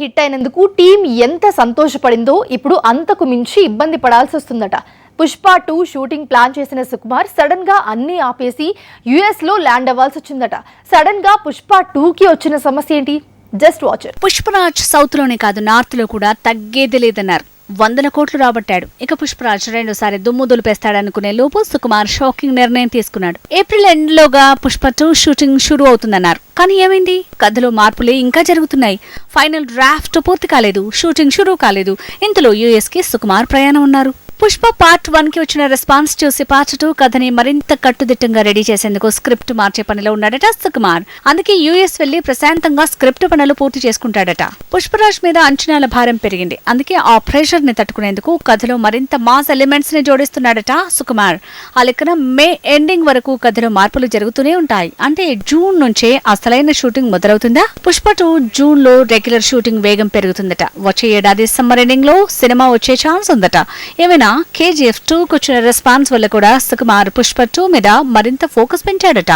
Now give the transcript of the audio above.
Hit అయినందుకు team ఎంత సంతోషపడిందో ఇప్పుడు అంతకు మించి ఇబ్బంది పడాల్సి వస్తుందట. పుష్ప టూ షూటింగ్ ప్లాన్ చేసిన సుకుమార్ సడన్గా అన్ని ఆపేసి యుఎస్లో ల్యాండ్ అవ్వాల్సి వచ్చిందట. సడన్గా పుష్ప టూ కి వచ్చిన సమస్య ఏంటి? Just watch. పుష్పరాజ్ సౌత్లోనే కాదు నార్త్లో కూడా తగ్గేది లేదన్నారు. వందల కోట్లు రాబట్టాడు. ఇక పుష్పరాజ్ రెండోసారి దుమ్ము దులిపేస్తాడనుకునే లోపు సుకుమార్ షాకింగ్ నిర్ణయం తీసుకున్నాడు. ఏప్రిల్ ఎండ్ లోగా పుష్ప టూ షూటింగ్ షురూ అవుతుందన్నారు. కానీ ఏమైంది? కథలో మార్పులే ఇంకా జరుగుతున్నాయి. ఫైనల్ డ్రాఫ్ట్ పూర్తి కాలేదు. షూటింగ్ షురూ కాలేదు. ఇంతలో యుఎస్కి సుకుమార్ ప్రయాణం ఉన్నారు. పుష్ప పార్ట్ వన్కి వచ్చిన రెస్పాన్స్ చూసి పార్ట్ టూ కథని మరింత కట్టుదిట్టంగా రెడీ చేసేందుకు స్క్రిప్ట్ మార్చే పనిలో ఉన్నాడట సుకుమార్. అందుకే యూఎస్ వెళ్ళి ప్రశాంతంగా స్క్రిప్ట్ పనులు పూర్తి చేసుకుంటాడట. పుష్పరాజ్ మీద అంచనాల భారం పెరిగింది. అందుకే ఆ ప్రెషర్ని తట్టుకునేందుకు కథలో మరింత మాస్ ఎలిమెంట్స్ని జోడిస్తున్నాడట సుకుమార్. ఆ లెక్కన మే ఎండింగ్ వరకు కథలో మార్పులు జరుగుతూనే ఉంటాయి. అంటే జూన్ నుంచే అసలైన షూటింగ్ మొదలవుతుందా? పుష్ప టూ జూన్లో రెగ్యులర్ షూటింగ్ వేగం పెరుగుతుందట. వచ్చే ఏడాది సమ్మర్ ఎండింగ్లో సినిమా వచ్చే ఛాన్స్ ఉందట. ఏమైనా కేజీఎఫ్ టూ వచ్చిన రెస్పాన్స్ వల్ల కూడా సుకుమార్ పుష్ప టూ మీద మరింత ఫోకస్ పెంచాడట.